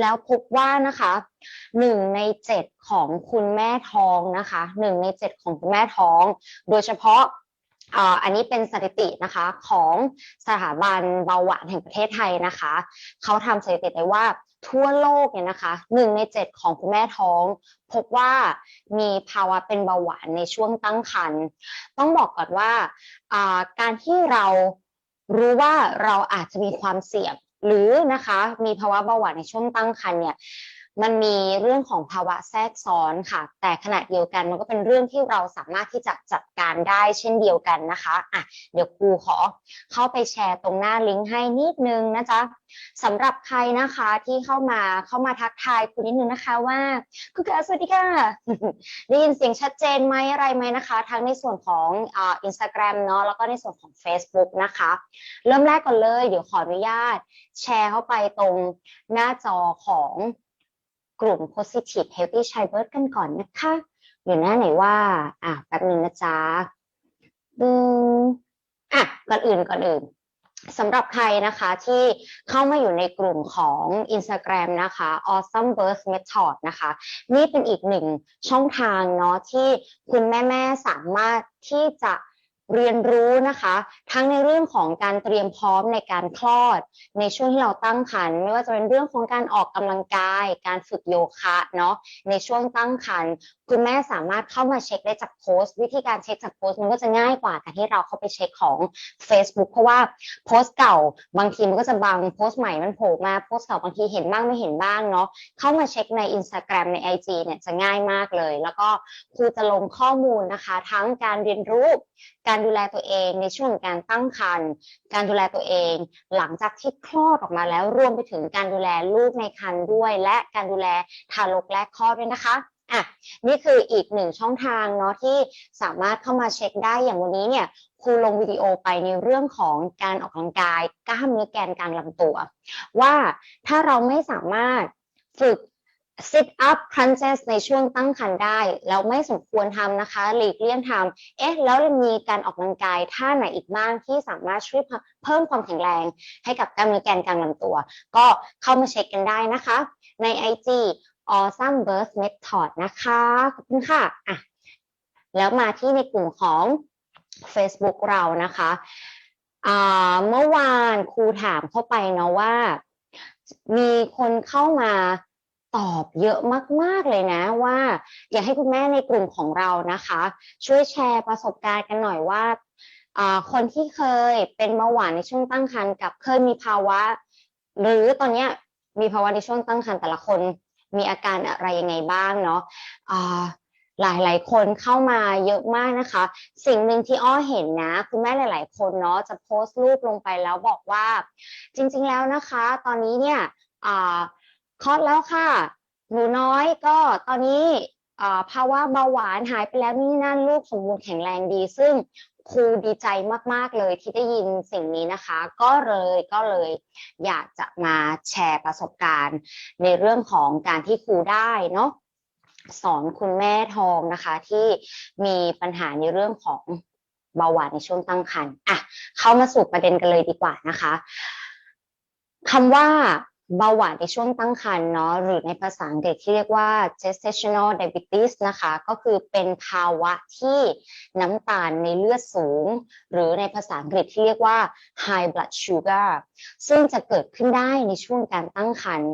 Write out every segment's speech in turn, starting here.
แล้วพบว่านะคะหนึ่งในเจ็ดของคุณแม่ท้องนะคะหนึ่งในเจ็ดของคุณแม่ท้อง โดยเฉพาะอันนี้เป็นสถิตินะคะของสถาบันเบาหวานแห่งประเทศไทยนะคะ เขาทำสถิติได้ว่าทั่วโลกเนี่ยนะคะหนึ่งในเจ็ดของคุณแม่ท้อง พบว่ามีภาวะเป็นเบาหวานในช่วงตั้งครรภ์ต้องบอกก่อนว่าการที่เรารู้ว่าเราอาจจะมีความเสี่ยง หรือนะคะมีภาวะเบาหวานในช่วงตั้งครรภ์เนี่ย มันมีเรื่องของภาวะแทรกซ้อนค่ะ แต่ขณะเดียวกันมันก็เป็นเรื่องที่เราสามารถที่จะจัดการได้เช่นเดียวกันนะคะอะเดี๋ยวครูขอเข้าไปแชร์ตรงหน้าลิงก์ให้นิดนึงนะจ๊ะสำหรับใครนะคะที่เข้ามาเข้ามาทักทายคุณนิดนึงนะคะว่าคุณกาสวัสดีค่ะได้ยินเสียงชัดเจนไหมอะไรไหมนะคะ ทั้งในส่วนของอินสตาแกรมเนาะแล้วก็ในส่วนของ Facebook นะคะ เริ่มแรกก่อนเลย เดี๋ยวขออนุญาตแชร์เข้าไปตรงหน้าจอของ กลุ่ม Positive Healthy Child Birth กันก่อนนะคะอยู่หน้าไหนว่า อะแป๊บนึงนะจ๊ะดึงอะก่อนอื่นก่อนอื่นสำหรับใครนะคะที่เข้ามาอยู่ในกลุ่มของ Instagram นะคะ Awesome Birth Method นะคะ นี่เป็นอีกหนึ่งช่องทางเนาะที่คุณแม่ ๆ สามารถที่จะ เรียนรู้นะคะ ทั้งในเรื่องของการเตรียมพร้อมในการคลอด ในช่วงที่เราตั้งครรภ์ไม่ว่าจะเป็นเรื่องของการออกกำลังกาย การฝึกโยคะเนาะในช่วงตั้งครรภ์คุณแม่สามารถเข้ามาเช็คได้จากโพสต์ วิธีการเช็คจากโพสต์มันก็จะง่ายกว่าการที่เราเข้าไปเช็คของ Facebook เพราะว่าโพสต์เก่าบางทีมันก็จะบังโพสต์ใหม่มันโผล่มาโพสต์เก่าบางทีเห็นบ้างไม่เห็นบ้างเนาะเข้ามาเช็คใน Instagram ใน IG เนี่ยจะง่ายมากเลย แล้วก็ครูจะลงข้อมูลนะคะ ทั้งการเรียนรู้การการดูแลตัวเองในช่วงการตั้งครรภ์การดูแลตัวเอง หลังจากที่คลอดออกมาแล้วรวมไปถึงการดูแลลูกในครรภ์ด้วย และการดูแลทารกแรกคลอดด้วยนะคะอะนี่คืออีกหนึ่งช่องทางเนาะที่สามารถเข้ามาเช็คได้อย่างวันนี้เนี่ยครูลงวิดีโอไปในเรื่องของการออกกำลังกายกล้ามเนื้อแกนกลางลำตัว ว่าถ้าเราไม่สามารถฝึก sit up crunches ในช่วงตั้งครรภ์ได้แล้วไม่สมควรทำนะคะ หลีกเลี่ยงทำเอ๊ะแล้วมีการออกกำลังกายท่าไหนอีกบ้างที่สามารถช่วยเพิ่มความแข็งแรง ให้กับกล้ามเนื้อแกนกลางลำตัว ก็เข้ามาเช็คกันได้นะคะ ใน IG awesome birth method นะคะ ขอบคุณค่ะอะ แล้วมาที่ในกลุ่มของ Facebook เรานะคะเมื่อวานครูถามเข้าไปเนาะว่า มีคนเข้ามา ตอบเยอะมาก ๆ เลยนะว่า อยากให้คุณแม่ในกลุ่มของเรานะคะ ช่วยแชร์ประสบการณ์กันหน่อยว่า คนที่เคยเป็นเบาหวานในช่วงตั้งครรภ์กับเคยมีภาวะ หรือตอนนี้มีภาวะในช่วงตั้งครรภ์แต่ละคนมีอาการอะไรยังไงบ้างเนาะอ่าหลายๆคนเข้ามาเยอะมากนะคะ สิ่งหนึ่งที่อ้อเห็นนะ คุณแม่หลาย ๆ คนเนาะจะโพสต์รูปลงไปแล้วบอกว่า จริง ๆ แล้วนะคะ ตอนนี้เนี่ย คลอดแล้วค่ะ หนูน้อยก็ตอนนี้ภาวะเบาหวานหายไปแล้วนี่นั่นลูกสมบูรณ์แข็งแรงดี ซึ่งครูดีใจมาก ๆ เลยที่ได้ยินสิ่งนี้นะคะ ก็เลยก็เลยอยากจะมาแชร์ประสบการณ์ ในเรื่องของการที่ครูได้เนาะสอนคุณแม่ทองนะคะ ที่มีปัญหาในเรื่องของเบาหวานในช่วงตั้งครรภ์อะเข้ามาสู่ประเด็นกันเลยดีกว่านะคะคำว่า เบาหวานในช่วงตั้งครรภ์เนาะหรือในภาษาอังกฤษที่เรียกว่า gestational diabetes นะคะ ก็คือเป็นภาวะที่น้ำตาลในเลือดสูง หรือในภาษาอังกฤษที่เรียกว่า high blood sugar ซึ่งจะเกิดขึ้นได้ในช่วงการตั้งครรภ์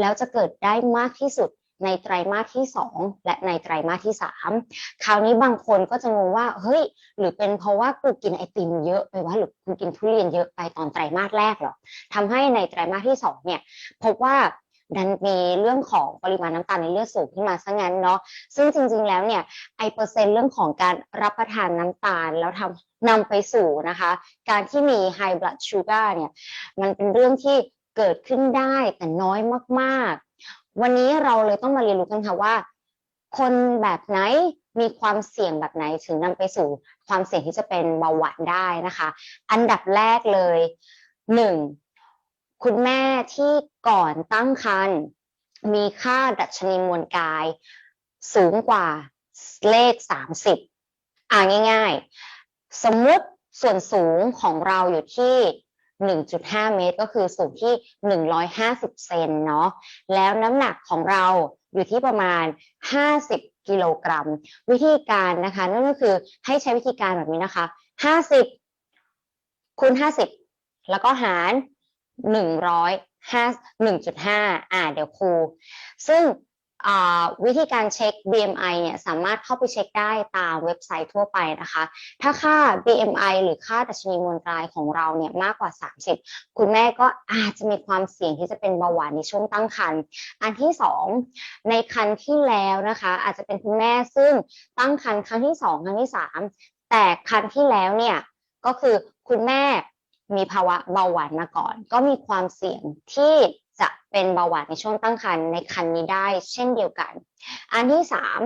แล้วจะเกิดได้มากที่สุด ในไตรมาสที่ 2 และในไตรมาสที่ 3 คราวนี้บางคนก็จะงงว่าเฮ้ย หรือเป็นเพราะว่ากูกินไอติมเยอะไปวะหรือกูกินทุเรียนเยอะไปตอนไตรมาสแรกเหรอทำให้ในไตรมาสที่2เนี่ยพบว่าดันมีเรื่องของปริมาณน้ำตาลในเลือดสูงขึ้นมาซะงั้นเนาะซึ่งจริงๆแล้วเนี่ยไอเปอร์เซ็นต์เรื่องของการรับประทานน้ำตาลแล้วทำนำไปสู่นะคะ การที่มี high blood sugar เนี่ยมันเป็นเรื่องที่เกิดขึ้นได้แต่น้อยมาก วันนี้เราเลยต้องมาเรียนรู้กันค่ะว่า คนแบบไหนมีความเสี่ยงแบบไหนถึงนำไปสู่ความเสี่ยงที่จะเป็นเบาหวานได้นะคะ อันดับแรกเลยหนึ่งคุณแม่ที่ก่อนตั้งครรภ์มีค่าดัชนีมวลกาย สูงกว่าเลข 30 อ่าง่าย ๆ สมมุติส่วนสูงของเราอยู่ที่ 1.5 เมตร ก็คือสูงที่ 150 เซนเนาะแล้วน้ำหนักของเราอยู่ที่ประมาณ 50 กิโลกรัม วิธีการนะคะ นั่นก็คือให้ใช้วิธีการแบบนี้นะคะ 50คูณ50 แล้วก็หาร 100 5 1.5 อ่าเดี๋ยวครู ซึ่ง วิธีการเช็ค BMI เนี่ยสามารถเข้าไปเช็คได้ตามเว็บไซต์ทั่วไปนะคะ ถ้าค่า BMI หรือค่าดัชนีมวลกายของเราเนี่ยมากกว่า 30 คุณแม่ก็อาจจะมีความเสี่ยงที่จะเป็นเบาหวานในช่วงตั้งครรภ์อันที่สองในครรภ์ที่แล้วนะคะ อาจจะเป็นคุณแม่ซึ่งตั้งครรภ์ครั้งที่สองครั้งที่สามแต่ครรภ์ที่แล้วเนี่ยก็คือคุณแม่มีภาวะเบาหวานมาก่อน ก็มีความเสี่ยงที่ เป็นเบาหวานในช่วงตั้งครรภ์ในครรภ์นี้ได้เช่นเดียวกัน อันที่สาม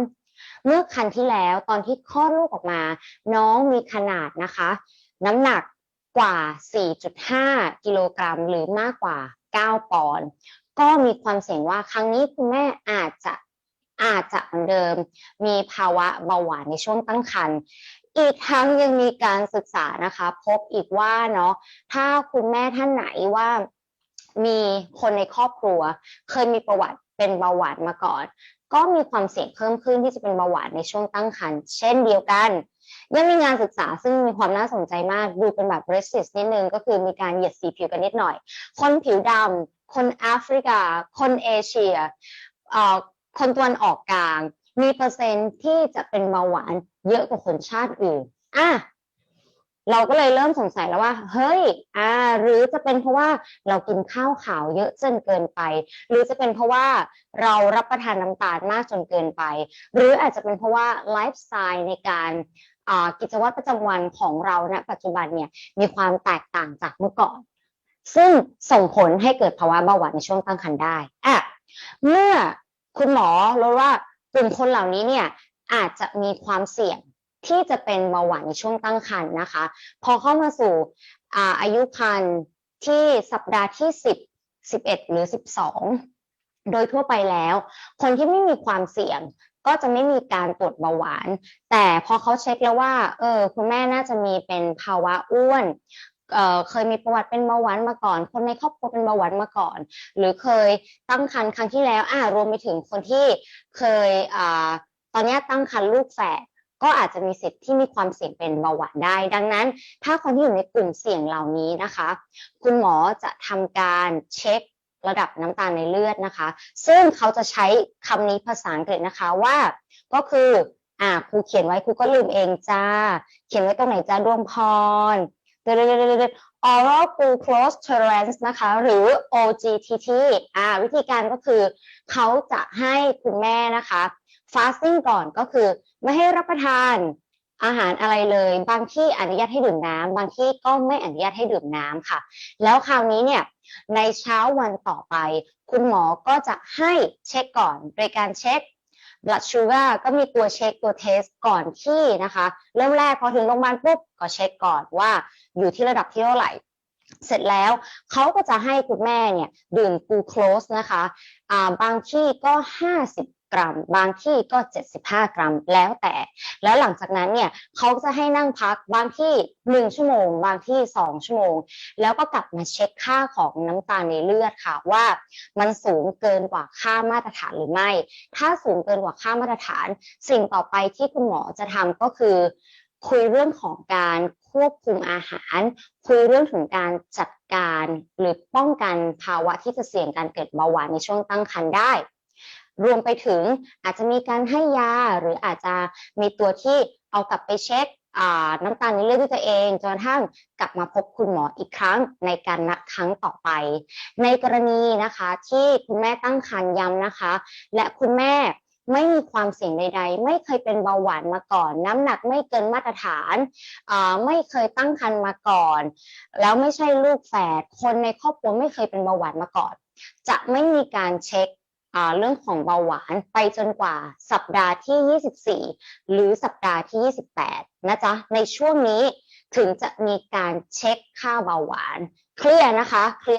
เมื่อครรภ์ที่แล้วตอนที่คลอดลูกออกมา น้องมีขนาดนะคะ น้ำหนักกว่า 4.5 กิโลกรัม หรือมากกว่า 9 ปอนด์ก็มีความเสี่ยงว่าครั้งนี้คุณแม่อาจจะอาจจะเหมือนเดิม มีภาวะเบาหวานในช่วงตั้งครรภ์อีกทั้งยังมีการศึกษานะคะ พบอีกว่าเนาะถ้าคุณแม่ท่านไหนว่า มีคนในครอบครัว เคยมีประวัติเป็นเบาหวานมาก่อน ก็มีความเสี่ยงเพิ่มขึ้นที่จะเป็นเบาหวานในช่วงตั้งครรภ์เช่นเดียวกันยังมีงานศึกษาซึ่งมีความน่าสนใจมากดูเป็นแบบ r a c i s นิดนึงก็คือมีการเหยียดสีผิวกันนิดหน่อย คนผิวดำคนแอฟริกา คนเอเชียเอ่อคนตะวันออกกลาง มีเปอร์เซ็นต์ที่จะเป็นเบาหวานเยอะกว่าคนชาติอื่นอะ เราก็เลยเริ่มสงสัยแล้วว่า เฮ้ย อ่า หรือจะเป็นเพราะว่าเรากินข้าวขาวเยอะจนเกินไป หรือจะเป็นเพราะว่าเรารับประทานน้ำตาลมากจนเกินไป หรืออาจจะเป็นเพราะว่าไลฟ์สไตล์ในการอ่ากิจวัตรประจำวันของเราณปัจจุบันเนี่ยมีความแตกต่างจากเมื่อก่อน ซึ่งส่งผลให้เกิดภาวะเบาหวานในช่วงตั้งครรภ์ได้อะเมื่อคุณหมอรู้ว่ากลุ่มคนเหล่านี้เนี่ยอาจจะมีความเสี่ยง ที่จะเป็นเบาหวานในช่วงตั้งครรภ์นะคะ พอเข้ามาสู่อาอายุครรภ์ที่สัปดาห์ที่ 10 11 หรือ 12 โดยทั่วไปแล้ว คนที่ไม่มีความเสี่ยงก็จะไม่มีการตรวจเบาหวาน แต่พอเขาเช็คแล้วว่าเออคุณแม่น่าจะมีเป็นภาวะอ้วนเเคยมีประวัติเป็นเบาหวานมาก่อน คนในครอบครัวเป็นเบาหวานมาก่อน หรือเคยตั้งครรภ์ครั้งที่แล้วอ่ารวมไปถึงคนที่เคยอตอนนี้ตั้งครรภ์ลูกแฝด ก็อาจจะมีสิทธิ์ที่มีความเสี่ยงเป็นเบาหวานได้ ดังนั้น ถ้าคนที่อยู่ในกลุ่มเสี่ยงเหล่านี้นะคะ คุณหมอจะทำการเช็คระดับน้ำตาลในเลือดนะคะ ซึ่งเขาจะใช้คำนี้ภาษาอังกฤษนะคะว่าก็คืออ่าครูเขียนไว้ครูก็ลืมเองจ้า เขียนไว้ตรงไหนจ้าดวงพรเดี๋ยๆ oral glucose tolerance นะคะ หรือ OGTT อ่าวิธีการก็คือ เขาจะให้คุณแม่นะคะ fasting ก่อนก็คือ ไม่ให้รับประทานอาหารอะไรเลย บางที่อนุญาตให้ดื่มน้ำบางที่ก็ไม่อนุญาตให้ดื่มน้ำค่ะ แล้วคราวนี้เนี่ยในเช้าวันต่อไป คุณหมอก็จะให้เช็คก่อนโดยการเช็ค blood sugar ก็มีตัวเช็คตัวเทสก่อนที่นะคะ เริ่มแรกพอถึงโรงพยาบาลปุ๊บก็เช็คก่อนว่าอยู่ที่ระดับที่เท่าไหร่ เสร็จแล้วเขาก็จะให้คุณแม่เนี่ยดื่มกูโคสนะคะ บางที่ก็ 50 กรัม บางที่ก็ 75 กรัมแล้วแต่ แล้วหลังจากนั้นเนี่ยเขาจะให้นั่งพักบางที่ 1 ชั่วโมง บางที่ 2 ชั่วโมง แล้วก็กลับมาเช็คค่าของน้ำตาลในเลือดค่ะว่ามันสูงเกินกว่าค่ามาตรฐานหรือไม่ ถ้าสูงเกินกว่าค่ามาตรฐาน สิ่งต่อไปที่คุณหมอจะทำก็คือ คุยเรื่องของการควบคุมอาหาร คุยเรื่องถึงการจัดการ หรือป้องกันภาวะที่จะเสี่ยงการเกิดเบาหวานในช่วงตั้งครรภ์ได้ รวมไปถึงอาจจะมีการให้ยาหรืออาจจะมีตัวที่เอากลับไปเช็คน้ำตาลในเลือดด้วยตัวเองจนกระทั่งกลับมาพบคุณหมออีกครั้งในการนัดครั้งต่อไป ในกรณีนะคะที่คุณแม่ตั้งครรภ์ย้ำนะคะ และคุณแม่ไม่มีความเสี่ยงใด ๆ ไม่เคยเป็นเบาหวานมาก่อน น้ำหนักไม่เกินมาตรฐาน ไม่เคยตั้งครรภ์มาก่อน แล้วไม่ใช่ลูกแฝดคนในครอบครัวไม่เคยเป็นเบาหวานมาก่อน จะไม่มีการเช็ค เรื่องของเบาหวานไปจนกว่าสัปดาห์ที่ 24 หรือสัปดาห์ที่ 28 นะจ๊ะ ในช่วงนี้ถึงจะมีการเช็คค่าเบาหวาน เคลียร์นะคะเคลียร์